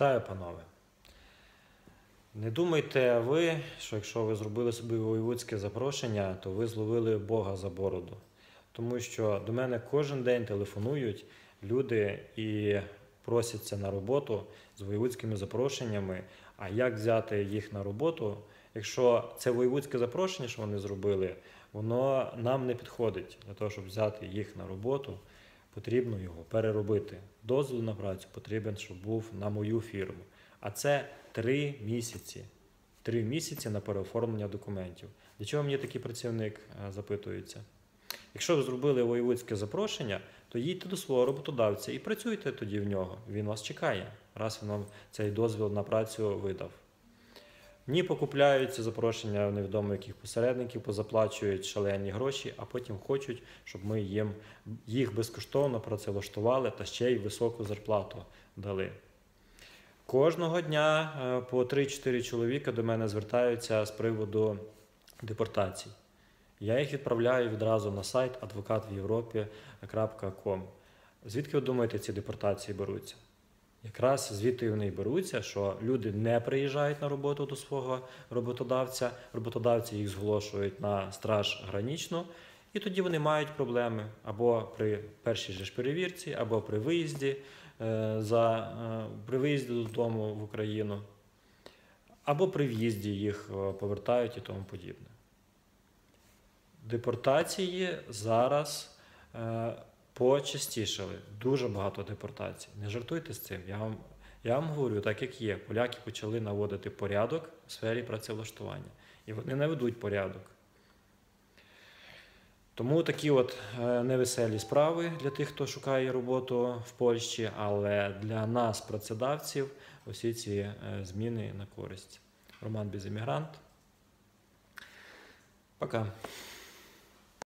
Вітаю, панове. Не думайте ви, що якщо ви зробили собі воєвудське запрошення, то ви зловили Бога за бороду. Тому що до мене кожен день телефонують люди і просяться на роботу з воєвудськими запрошеннями. А як взяти їх на роботу, якщо це воєвудське запрошення, що вони зробили, воно нам не підходить для того, щоб взяти їх на роботу, потрібно його переробити. Дозвіл на працю потрібен, щоб був на мою фірму. А це три місяці. Три місяці на переоформлення документів. Для чого мені такий працівник е, запитується? Якщо ви зробили воєводське запрошення, то їдьте до свого роботодавця і працюйте тоді в нього. Він вас чекає, раз він вам цей дозвіл на працю видав. Ні, покупляють запрошення невідомо яких посередників, позаплачують шалені гроші, а потім хочуть, щоб ми їм їх безкоштовно працевлаштували та ще й високу зарплату дали. Кожного дня е, по 3-4 чоловіка до мене звертаються з приводу депортацій. Я їх відправляю відразу на сайт advokatвєвропі.com. Звідки ви думаєте, ці депортації беруться? Якраз звідти вони й беруться, що люди не приїжджають на роботу до свого роботодавця, роботодавці їх зголошують на страж гранічну, і тоді вони мають проблеми або при першій же ж перевірці, або при виїзді е, за, е, при виїзді додому в Україну, або при в'їзді їх е, повертають і тому подібне. Депортації зараз почастішали. Дуже багато депортацій. Не жартуйте з цим. Я вам, я вам говорю, так як є. Поляки почали наводити порядок в сфері працевлаштування. І вони наведуть порядок. Тому такі от е, невеселі справи для тих, хто шукає роботу в Польщі, але для нас, працедавців, усі ці е, зміни на користь. Роман Безіммігрант. Пока.